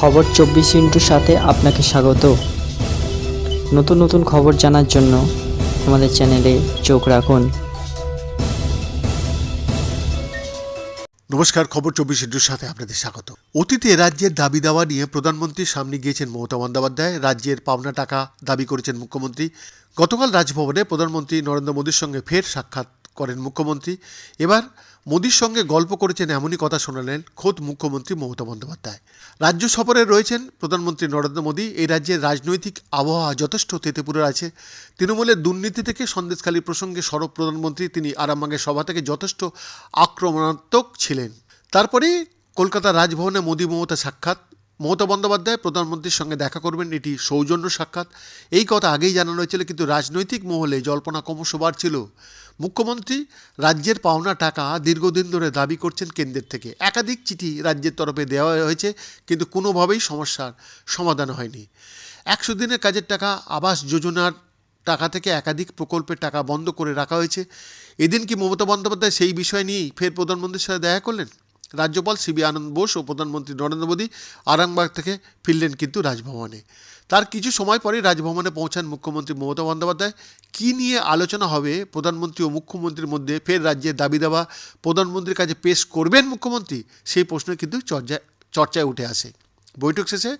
খবর চব্বিশ ইন্টুর সাথে আপনাকে স্বাগত। নতুন নতুন খবর জানার জন্য আমাদের চ্যানেলে চোখ রাখুন। নমস্কার, খবর চব্বিশ ইন্টুর সাথে আপনাদের স্বাগত। অতীতে রাজ্যের দাবি দাওয়া নিয়ে প্রধানমন্ত্রীর সামনে গিয়েছেন মমতা বন্দ্যোপাধ্যায়। রাজ্যের পাওনা টাকা দাবি করেছেন মুখ্যমন্ত্রী। গতকাল রাজভবনে প্রধানমন্ত্রী নরেন্দ্র মোদীর সঙ্গে ফের সাক্ষাৎ করেন মুখ্যমন্ত্রী। এবার মোদীর সঙ্গে গল্প করেছেন এমনই কথা শোনালেন খোদ মুখ্যমন্ত্রী মমতা বন্দ্যোপাধ্যায়। রাজ্য সফরে রয়েছেন প্রধানমন্ত্রী নরেন্দ্র মোদী। এই রাজ্যের রাজনৈতিক আবহাওয়া যথেষ্ট তেতেপুরে আছে। তৃণমূলের দুর্নীতি থেকে সন্দেশখালী প্রসঙ্গে সরব প্রধানমন্ত্রী তিনি আরামবাগের সভা থেকে যথেষ্ট আক্রমণাত্মক ছিলেন। তারপরে কলকাতা রাজভবনে মোদী মমতা সাক্ষাৎ। মমতা বন্দ্যোপাধ্যায় প্রধানমন্ত্রীর সঙ্গে দেখা করবেন, এটি সৌজন্য সাক্ষাৎ। এই কথা আগেই জানানো হয়েছিল, কিন্তু রাজনৈতিক মহলে জল্পনা ক্রমশ বাড়ছিল। মুখ্যমন্ত্রী রাজ্যের পাওনা টাকা দীর্ঘদিন ধরে দাবি করছেন কেন্দ্রের থেকে। একাধিক চিঠি রাজ্যের তরফে দেওয়া হয়েছে, কিন্তু কোনোভাবেই সমস্যার সমাধান হয়নি। একশো দিনের কাজের টাকা, আবাস যোজনার টাকা থেকে একাধিক প্রকল্পের টাকা বন্ধ করে রাখা হয়েছে। এদিন কি মমতা বন্দ্যোপাধ্যায় সেই বিষয় নিয়েই ফের প্রধানমন্ত্রীর সাথে দেখা করলেন? রাজ্যপাল সিবি আনন্দ বোস ও প্রধানমন্ত্রী নরেন্দ্র মোদী আরামবাগ থেকে ফিরলেন কিন্তু রাজভবনে। তার কিছু সময় পরেই রাজভবনে পৌঁছান মুখ্যমন্ত্রী মমতা বন্দ্যোপাধ্যায়। কী নিয়ে আলোচনা হবে প্রধানমন্ত্রী ও মুখ্যমন্ত্রীর মধ্যে ফের রাজ্যের দাবি দেওয়া প্রধানমন্ত্রীর কাছে পেশ করবেন মুখ্যমন্ত্রী? সেই প্রশ্ন কিন্তু চর্চায় চর্চায় উঠে আসে। বৈঠক শেষে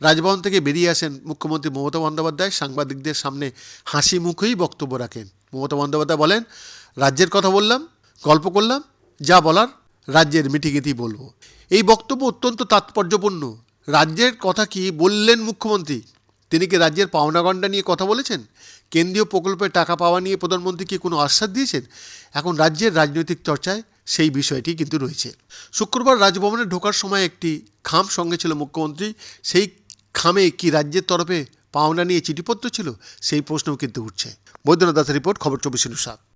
রাজভবন থেকে বেরিয়ে আসেন মুখ্যমন্ত্রী মমতা বন্দ্যোপাধ্যায়। সাংবাদিকদের সামনে হাসি মুখেই বক্তব্য রাখেন। মমতা বন্দ্যোপাধ্যায় বলেন, রাজ্যের কথা বললাম, গল্প করলাম, যা বলার রাজ্যের মিটিংয়েতেই বলব। এই বক্তব্য অত্যন্ত তাৎপর্যপূর্ণ। রাজ্যের কথা কি বললেন মুখ্যমন্ত্রী? তিনি কি রাজ্যের পাওনাগণ্ডা নিয়ে কথা বলেছেন? কেন্দ্রীয় প্রকল্পে টাকা পাওয়া নিয়ে প্রধানমন্ত্রী কি কোনো আশ্বাস দিয়েছেন? এখন রাজ্যের রাজনৈতিক চর্চায় সেই বিষয়টি কিন্তু রয়েছে। শুক্রবার রাজভবনে ঢোকার সময় একটি খাম সঙ্গে ছিল মুখ্যমন্ত্রী। সেই খামে কি রাজ্যের তরফে পাওনা নিয়ে চিঠিপত্র ছিল? সেই প্রশ্নও কিন্তু উঠছে। বৈদ্যনাথ দাসের রিপোর্ট, খবর চব্বিশ সাত।